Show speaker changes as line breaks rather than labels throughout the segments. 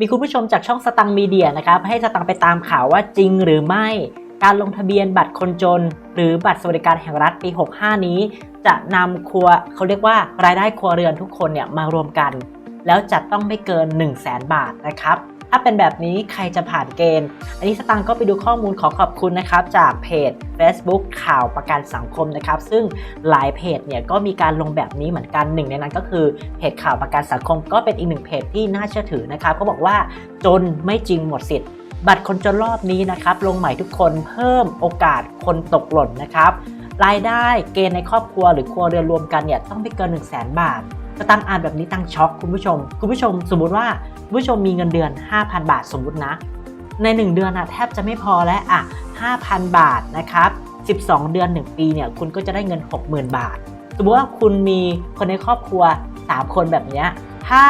มีคุณผู้ชมจากช่องสตังมีเดียนะครับให้สตังไปตามข่าวว่าจริงหรือไม่ การลงทะเบียนบัตรคนจน หรือบัตรสวัสดิการแห่งรัฐปี 65 นี้ จะนำครัวเขาเรียกว่ารายได้ครัวเรือนทุกคนเนี่ยมารวมกัน แล้วจะต้องไม่เกิน 1 0 0 0 0แสนบาทนะครับ ถ้าเป็นแบบนี้ใครจะผ่านเกณฑ์ อันนี้สตังค์ก็ไปดูข้อมูลขอขอบคุณนะครับ จากเพจ Facebook ข่าวประกันสังคมนะครับ ซึ่งหลายเพจเนี่ยก็มีการลงแบบนี้เหมือนกันหนึ่งในนั้นก็คือเพจข่าวประกันสังคม ก็เป็นอีกหนึ่งเพจที่น่าเชื่อถือนะครับเขาบอกว่าจนไม่จริงหมดสิทธิ์ บัตรคนจนรอบนี้นะครับลงใหม่ทุกคนเพิ่มโอกาสคนตกหล่นนะครับรายได้เกณฑ์ในครอบครัวหรือครัวเรือนรวมกันเนี่ยต้องไม่เกิน 1 0 0 0 0แสนบาท สตังอ่านแบบนี้ตั้งช็อกคุณผู้ชม คุณผู้ชมสมมุติว่าคุณผู้ชมมีเงินเดือน 5,000 บาทสมมุตินะ ใน 1 เดือนอะแทบจะไม่พอแล้วอะ5,000 บาทนะครับ12 เดือน 1 ปีเนี่ยคุณก็จะได้เงิน 60,000 บาท สมมติว่าคุณมีคนในครอบครัว 3 คนแบบนี้ถ้า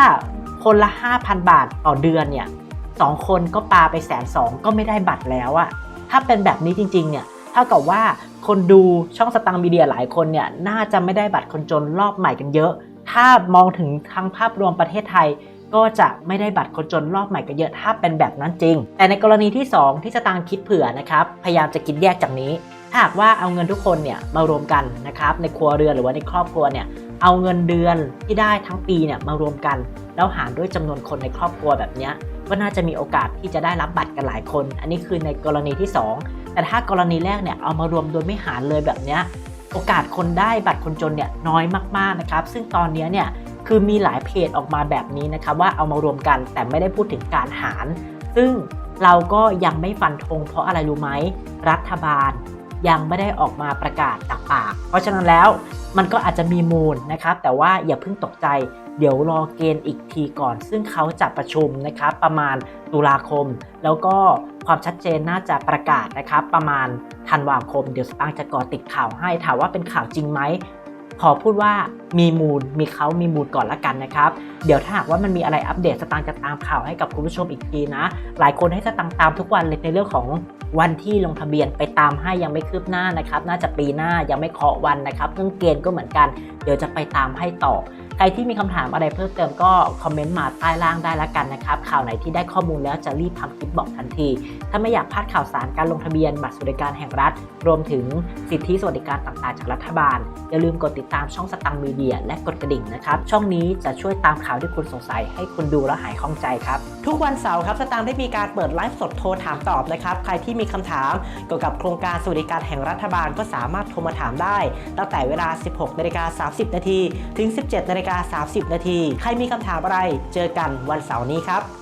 คนละ 5,000 บาทต่อเดือนเนี่ยสองคนก็ปาไปแสนสองก็ไม่ได้บัตรแล้วอะถ้าเป็นแบบนี้จริง ๆ เนี่ยเท่ากับว่าคนดูช่องสตังมีเดียหลายคนเนี่ยน่าจะไม่ได้บัตรคนจนรอบใหม่กันเยอะ ถ้ามองถึงทั้งภาพรวมประเทศไทย ก็จะไม่ได้บัตรคนจนรอบใหม่กันเยอะถ้าเป็นแบบนั้นจริง แต่ในกรณีที่ 2 ที่สตางคิดเผื่อนะครับพยายามจะคิดแยกจากนี้ ถ้าหากว่าเอาเงินทุกคนเนี่ยมารวมกันนะครับในครัวเรือนหรือว่าในครอบครัวเนี่ยเอาเงินเดือนที่ได้ทั้งปีเนี่ยมารวมกัน แล้วหารด้วยจำนวนคนในครอบครัวแบบนี้ก็น่าจะมีโอกาสที่จะได้รับบัตรกันหลายคน อันนี้คือในกรณีที่ 2 แต่ถ้ากรณีแรกเนี่ยเอามารวมโดยไม่หารเลยแบบนี้ โอกาสคนได้บัตรคนจนเนี่ยน้อยมากๆนะครับ ซึ่งตอนนี้เนี่ยคือมีหลายเพจออกมาแบบนี้นะครับว่าเอามารวมกันแต่ไม่ได้พูดถึงการหาร ซึ่งเราก็ยังไม่ฟันธงเพราะอะไรรู้ไหมรัฐบาลยังไม่ได้ออกมาประกาศจากปาก เพราะฉะนั้นแล้วมันก็อาจจะมีมูลนะครับ แต่ว่าอย่าเพิ่งตกใจ เดี๋ยวรอเกณฑ์อีกทีก่อน ซึ่งเขาจะประชุมนะครับประมาณตุลาคม แล้วก็ ความชัดเจนน่าจะประกาศนะครับ ประมาณธันวาคม เดี๋ยวสตางค์จะก่อติดข่าวให้ถามว่าเป็นข่าวจริงไหมขอพูดว่ามีมูลมีเขามีมูลก่อนละกันนะครับ เดี๋ยวถ้าหากว่ามันมีอะไรอัปเดตสตางค์จะตามข่าวให้กับคุณผู้ชมอีกทีนะ หลายคนให้สตางค์ตามทุกวันเลยในเรื่องของวันที่ลงทะเบียนไปตามให้ยังไม่คืบหน้านะครับ น่าจะปีหน้ายังไม่เคาะวันนะครับเรื่องเกณฑ์ก็เหมือนกัน เดี๋ยวจะไปตามให้ต่อ ใครที่มีคำถามอะไรเพิ่มเติมก็คอมเมนต์มาใต้ล่างได้ละกันนะครับ ข่าวไหนที่ได้ข้อมูลแล้วจะรีบทำคลิปบอกทันที ถ้าไม่อยากพลาดข่าวสารการลงทะเบียนบัตรสวัสดิการแห่งรัฐ รวมถึงสิทธิสวัสดิการต่างๆ จากรัฐบาล อย่าลืมกดติดตามช่องสตังมีเดีย และกดกระดิ่งนะครับ ช่องนี้จะช่วยตามข่าวที่คุณสงสัย ให้คุณดูและหายข้องใจครับ ทุกวันเสาร์ครับสตังได้มีการเปิดไลฟ์สดโทรถามตอบนะครับ ใครที่มีคำถามเกี่ยวกับโครงการสวัสดิการแห่งรัฐบาลก็สามารถโทรมาถามได้ ตั้งแต่เวลา 16นาฬิกา30นาทีถึง 17นาฬิกา 30 นาที ใครมีคำถามอะไร เจอกันวันเสาร์นี้ครับ